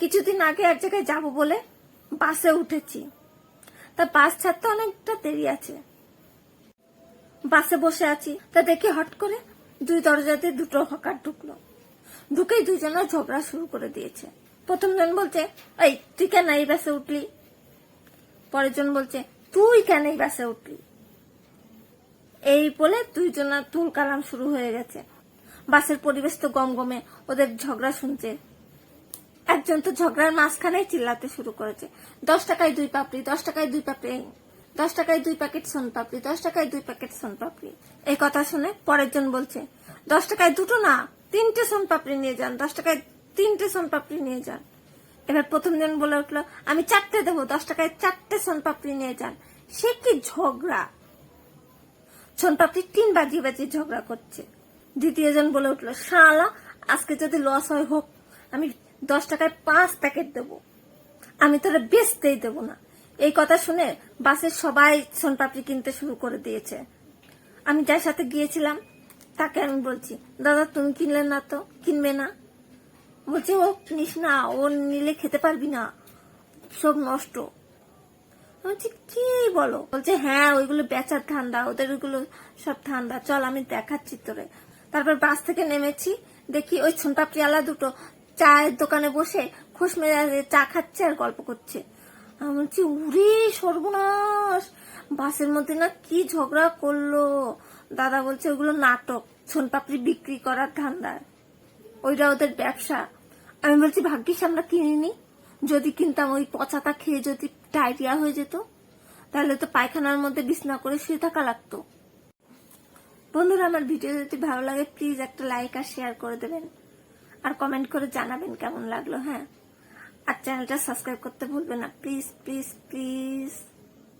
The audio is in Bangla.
কিছুদিন আগে এক জায়গায় যাব বলে বাসে উঠেছি। তা বাস ছাড়তে অনেকটা দেরি আছে। বাসে বসে আছি। তা দেখি হট করে দুই দরজাতে দুটো হকার ঢুকলো। ঢুকেই দুইজনের ঝগড়া শুরু করে দিয়েছে। প্রথম জন বলছে, এই, তুই কেন এই বাসে উঠলি? পরের জন বলছে, তুই কেন এই বাসে উঠলি? এই বলে দুইজনের তুল কালাম শুরু হয়ে গেছে। বাসের পরিবেশ তো গমগমে, ওদের ঝগড়া শুনছে। একজন তো ঝগড়ার মাঝখানেই চিল্লাতে শুরু করেছে। দশ টাকায় দুই পাপড়ি, দশ টাকায় দুই পাপড়ি, দশ টাকায় দুই প্যাকেট সোন পাপড়ি, দশ টাকায় দুই প্যাকেট সোন পাপড়ি। এই কথা শুনে পরের জন বলছে, দশ টাকায় দুটো না, তিনটে সোন পাপড়ি নিয়ে যান, দশ টাকায় তিনটে সোন পাপড়ি নিয়ে যান। এবার প্রথম জন বলে উঠল, আমি চারটে দেবো, দশ টাকায় চারটে সোন পাপড়ি নিয়ে যান। সে কি ঝগড়া? সোনপাপড়ি তিন বাজিয়ে বাজিয়ে ঝগড়া করছে। দ্বিতীয় জন বলে উঠল, শালা, আজকে যদি লস হয় হোক, আমি দশ টাকায় পাঁচ প্যাকেট দেবো। আমি তোরা বেচতেই দেবো না। এই কথা শুনে বাসের সবাই সোনপাপড়ি কিনতে শুরু করে দিয়েছে। আমি যার সাথে গিয়েছিলাম, তাকে আমি বলছি, দাদা, তুমি কিনলে না তো? কিনবে না? বলছে, ও কিনিস না, ও নিলে খেতে পারবি না। সব নষ্ট। বলছি, কি বলো? বলছে হ্যাঁ ওইগুলো বেচার ঠান্ডা ওদের ওইগুলো সব ঠান্ডা চল, আমি দেখাচ্ছি তোরে। তারপর বাস থেকে নেমেছি, দেখি ওই ছোনপাপড়িওয়ালা দুটো চায়ের দোকানে বসে খুশ মেরে চা খাচ্ছে আর গল্প করছে। আমি বলছি, উরে, সর্বনাশ! বাসের মধ্যে না কি ঝগড়া করল? দাদা বলছে, ওগুলো নাটক ছোনপাপড়ি বিক্রি করার ধান্দায় ওইটা ওদের ব্যবসা। আমি বলছি, ভাগ্যিস আমরা কিনিনি। যদি কিনতাম ওই পচাটা খেয়ে যদি ডায়রিয়া হয়ে যেত, তাহলে তো পায়খানার মধ্যে বিছনা করে শুয়ে থাকা লাগতো। বন্ধুরা, আমার ভিডিও যদি ভালো লাগে প্লিজ একটা লাইক আর শেয়ার করে দেবেন। আর কমেন্ট করে জানাবেন কেমন লাগল হ্যাঁ? আর চ্যানেলটা সাবস্ক্রাইব করতে ভুলবেন না। Please please please